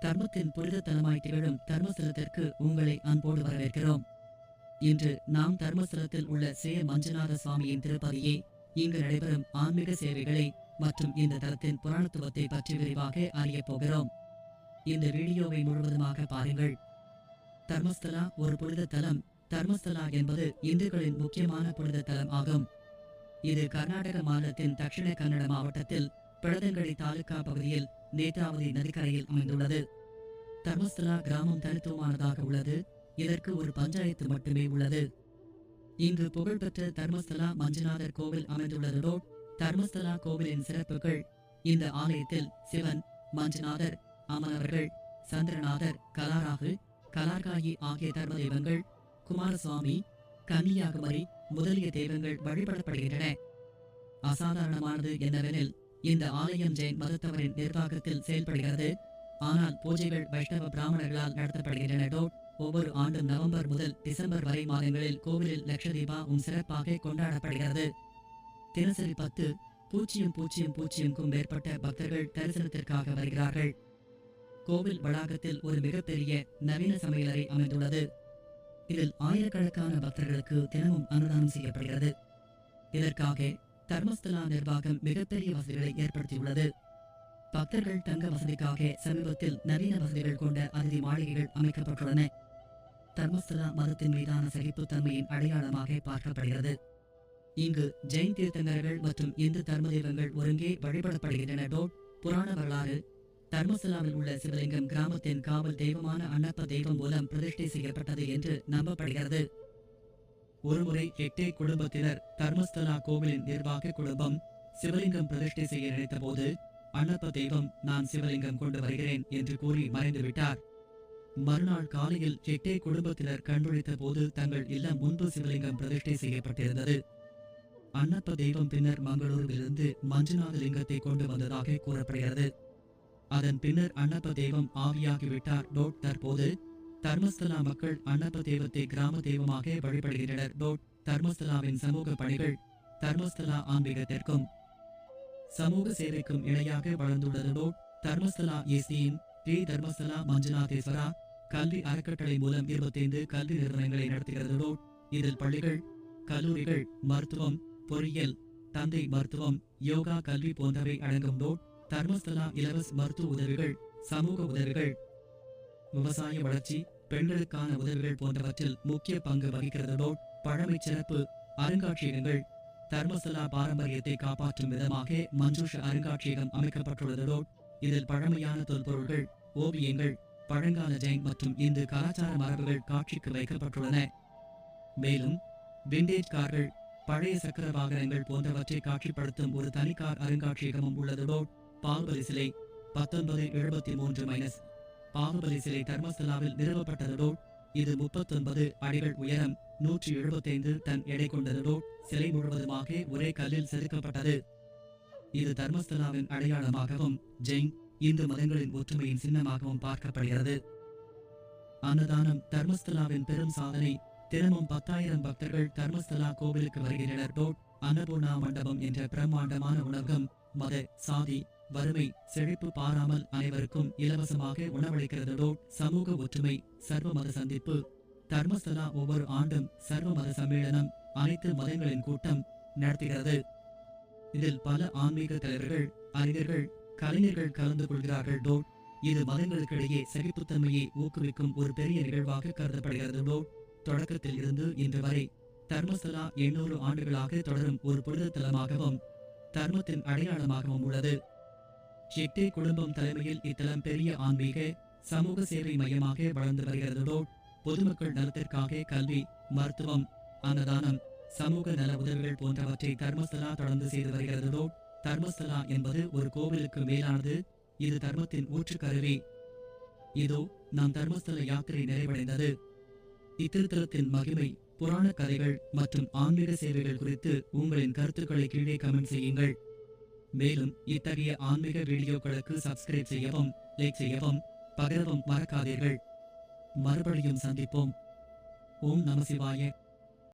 தர்மத்தின் புனித திகழும் தர்மஸ்தலத்திற்கு உங்களை அன்போடு வரவேற்கிறோம். இன்று நாம் தர்மஸ்தலத்தில் உள்ள சே மஞ்சுநாத சுவாமியின் திருப்பதியே இங்கு நடைபெறும் ஆன்மீக சேவைகளை மற்றும் இந்த தலத்தின் புராணத்துவத்தை பற்றி விரிவாக அறியப் போகிறோம். இந்த வீடியோவை முழுவதுமாக பாருங்கள். தர்மஸ்தலா ஒரு புனித தலம். தர்மஸ்தலா என்பது இந்துக்களின் முக்கியமான புனித தலம் ஆகும். இது கர்நாடக மாநிலத்தின் தட்சிண கன்னட மாவட்டத்தில் பிழதங்கடி தாலுகா பகுதியில் நேத்ராவதி நதிக்கரையில் அமைந்துள்ளது. தர்மஸ்தலா கிராமம் தனித்துவமானதாக உள்ளது. இதற்கு ஒரு பஞ்சாயத்து மட்டுமே உள்ளது. இங்கு புகழ்பெற்ற தர்மஸ்தலா மஞ்சுநாதர் கோவில் அமைந்துள்ளதோடு தர்மஸ்தலா கோவிலின் சிறப்புகள் இந்த ஆலயத்தில் சிவன் மஞ்சுநாதர் அமரவர்கள் சந்திரநாதர் கலாராகு கலார்காயி ஆகிய தர்ம தெய்வங்கள் குமாரசுவாமி கன்னியாகுமரி முதலிய தெய்வங்கள் வழிபடப்படுகின்றன. அசாதாரணமானது என்னவெனில் இந்த ஆலயம் ஜெயின் மதத்தவரின் நிர்வாகத்தில் செயல்படுகிறது. ஆனால் பூஜைகள் வைஷ்ணவ பிராமணர்களால் நடத்தப்படுகின்றன. ஒவ்வொரு ஆண்டும் நவம்பர் முதல் டிசம்பர் வரை மாதங்களில் கோவிலில் லட்சதீபாவும் சிறப்பாக கொண்டாடப்படுகிறது. தினசரி பத்து பூஜ்ஜியம் பூஜ்ஜியம் பூஜ்ஜியம்க்கும் மேற்பட்ட பக்தர்கள் தரிசனத்திற்காக வருகிறார்கள். கோவில் வளாகத்தில் ஒரு மிகப்பெரிய நவீன சமையலறை அமைந்துள்ளது. இதில் ஆயிரக்கணக்கான பக்தர்களுக்கு தினமும் அன்னதானம் செய்யப்படுகிறது. இதற்காக தர்மஸ்தலா நிர்வாகம் மிகப்பெரிய வசதிகளை ஏற்படுத்தியுள்ளது. பக்தர்கள் தங்க வசதிக்காக சமீபத்தில் நவீன வசதிகள் கொண்ட அதிதி மாளிகைகள் அமைக்கப்பட்டுள்ளன. தர்மஸ்தலா மதத்தின் மீதான சகிப்புத்தன்மையின் அடையாளமாக பார்க்கப்படுகிறது. இங்கு ஜெயின் தீர்த்தங்கர்கள் மற்றும் இந்து தர்ம தெய்வங்கள் ஒருங்கே வழிபடப்படுகின்றன. டோட் புராண வரலாறு. தர்மசலாவில் உள்ள சிவலிங்கம் கிராமத்தின் காவல் தெய்வமான அன்னப்ப தெய்வம் மூலம் பிரதிஷ்டை செய்யப்பட்டது என்று நம்பப்படுகிறது. ஒருமுறை ஹெக்டே குடும்பத்தினர் தர்மஸ்தலா கோவிலின் நிர்வாக குடும்பம் சிவலிங்கம் பிரதிஷ்டை செய்ய நினைத்த போது அன்னப்ப தெய்வம் நான் சிவலிங்கம் கொண்டு வருகிறேன் என்று கூறி மறைந்து விட்டார் மறுநாள் காலையில் ஹெக்டே குடும்பத்தினர் கண்டுழித்த போது தங்கள் இல்லம் முன்பு சிவலிங்கம் பிரதிஷ்டை செய்யப்பட்டிருந்தது. அன்னப்ப தெய்வம் பின்னர் மங்களூரிலிருந்து மஞ்சுநாத லிங்கத்தை கொண்டு வந்ததாக கூறப்படுகிறது. அதன் பின்னர் அன்னப்ப தெய்வம் ஆவியாகிவிட்டார். டோட் தற்போது தர்மஸ்தலா மக்கள் அன்னப்ப தெய்வத்தை கிராம தெய்வமாக வழிபடுகின்றனர். டோட் தர்மஸ்தலாவின் சமூக பணிகள் தர்மஸ்தலா ஆன்மீகத்திற்கும் சமூக சேவைக்கும் இணையாக வளர்ந்துள்ளது. டோட் தர்மஸ்தலா ஏசியின் ஸ்ரீ தர்மஸ்தலா மஞ்சுநாதேஸ்வரா கல்வி அறக்கட்டளை மூலம் இருபத்தைந்து கல்வி நிறுவனங்களை நடத்துகிறது. டோட் இதில் பள்ளிகள் கல்லூரிகள் மருத்துவம் பொறியியல் தந்தை மருத்துவம் யோகா கல்வி போன்றவை அடங்கும். டோட் தர்மஸ்தலா இலவச மருத்துவ உதவிகள் சமூக உதவிகள் விவசாய வளர்ச்சி பெண்களுக்கான உதவிகள் போன்றவற்றில் முக்கிய பங்கு வகிக்கிறது பழமை சிறப்பு அருங்காட்சியகங்கள் தர்மசலா பாரம்பரியத்தை காப்பாற்றும் விதமாக மஞ்சுஷ அருங்காட்சியகம் அமைக்கப்பட்டுள்ளது இதில் பழமையான தொல்பொருள்கள் ஓவியங்கள் பழங்கால ஜெயின் மற்றும் இந்து கலாச்சார மரபுகள் காட்சிக்கு வைக்கப்பட்டுள்ளன. மேலும் விண்டேஜ் கார்கள் பழைய சக்கர வாகனங்கள் போன்றவற்றை காட்சிப்படுத்தும் ஒரு தனி கார் அருங்காட்சியகமும் உள்ளது பாகுபலி சிலை பத்தொன்பது எழுபத்தி மூன்று மைனஸ் பாகுபலி சிலை தர்மஸ்தலாவில் நிறுவப்பட்டதோ இது முப்பத்தொன்பது அடிகள் உயரம் நூற்றி எழுபத்தைந்து டன் எடை கொண்டதோ சிலை முழுவதுமாக ஒரே கல்லில் செதுக்கப்பட்டது. இது தர்மஸ்தலாவின் அடையாளமாகவும் ஜெயின் இந்து மதங்களின் ஒற்றுமையின் சின்னமாகவும் பார்க்கப்படுகிறது. அன்னதானம் தர்மஸ்தலாவின் பெரும் சாதனை தினமும் பத்தாயிரம் பக்தர்கள் தர்மஸ்தலா கோவிலுக்கு வருகின்றனர் டோட் அன்னபூர்ணா மண்டபம் என்ற பிரம்மாண்டமான உணவகம் மத சாதி வறுமை செழிப்பு பாராமல் அனைவருக்கும் இலவசமாக உணவளிக்கிறது சமூக ஒற்றுமை சர்வ மத சந்திப்பு தர்மஸ்தலா ஒவ்வொரு ஆண்டும் சர்வ மத சம்மேளனம் அனைத்து மதங்களின் கூட்டம் நடத்துகிறது. இதில் பல ஆன்மீக தலைவர்கள் அறிஞர்கள் கலைஞர்கள் கலந்து கொள்கிறார்கள் டோட் இது மதங்களுக்கிடையே சகிப்புத்தன்மையை ஊக்குவிக்கும் ஒரு பெரிய நிகழ்வாக கருதப்படுகிறது டோட் தொடக்கத்தில் இருந்து இன்று வரை தர்மஸ்தலா எண்ணூறு ஆண்டுகளாக தொடரும் ஒரு புனித தலமாகவும் தர்மத்தின் அடையாளமாகவும் உள்ளது. ஷெக்டே குடும்பம் தலைமையில் இத்தலம் பெரிய ஆன்மீக சமூக சேவை மையமாக வளர்ந்து வருகிறதோடு பொதுமக்கள் நலத்திற்காக கல்வி மருத்துவம் அன்னதானம் சமூக நல உதவிகள் போன்றவற்றை தர்மஸ்தலா தொடர்ந்து செய்து வருகிறதோ தர்மஸ்தலா என்பது ஒரு கோவிலுக்கு மேலானது. இது தர்மத்தின் ஊற்றுக்கருவி. இதோ நம் தர்மஸ்தல யாத்திரை நிறைவடைந்தது. இத்திருத்தலத்தின் மகிமை புராண கதைகள் மற்றும் ஆன்மீக சேவைகள் குறித்து உங்களின் கருத்துக்களை கீழே கமெண்ட் செய்யுங்கள். மேலும் இத்தகைய ஆன்மீக வீடியோக்களுக்கு சப்ஸ்கிரைப் செய்யவும் லைக் செய்யவும் பகிரவும் மறக்காதீர்கள். மறுபடியும் சந்திப்போம். ஓம் நமசிவாய